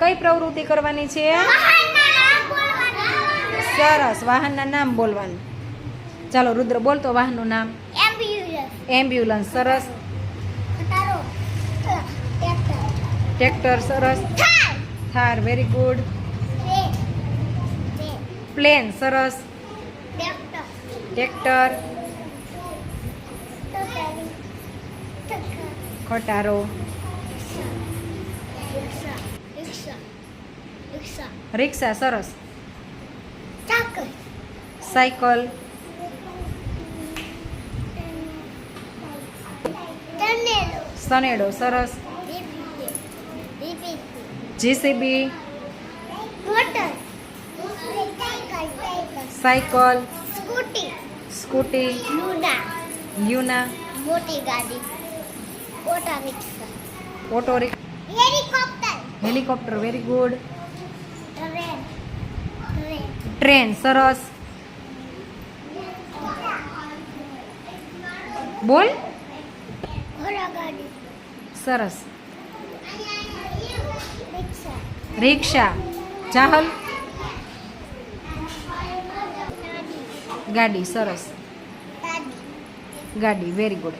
કઈ પ્રવૃત્તિ કરવાની છે? સરસ, વાહનના નામ બોલવાનું. ચાલો, રુદ્ર બોલતો વાહનનું નામ. એમ્બ્યુલન્સ સરસ. ટ્રેક્ટર સરસ. થાર વેરી ગુડ પ્લેન સરસ. ટ્રેક્ટર ખટારો રિક્ષા સરસ. સાયકલ. સનેડો સરસ. JCB cycle. સ્કૂટી. સ્કૂટી. યુના યુના મોટી ગાડી. Auto rickshaw. Auto rickshaw. Helicopter. Helicopter very good train સરસ. બોલ. સરસ. રિક્ષા. ચાહલ ગાડી સરસ. ગાડી. Very good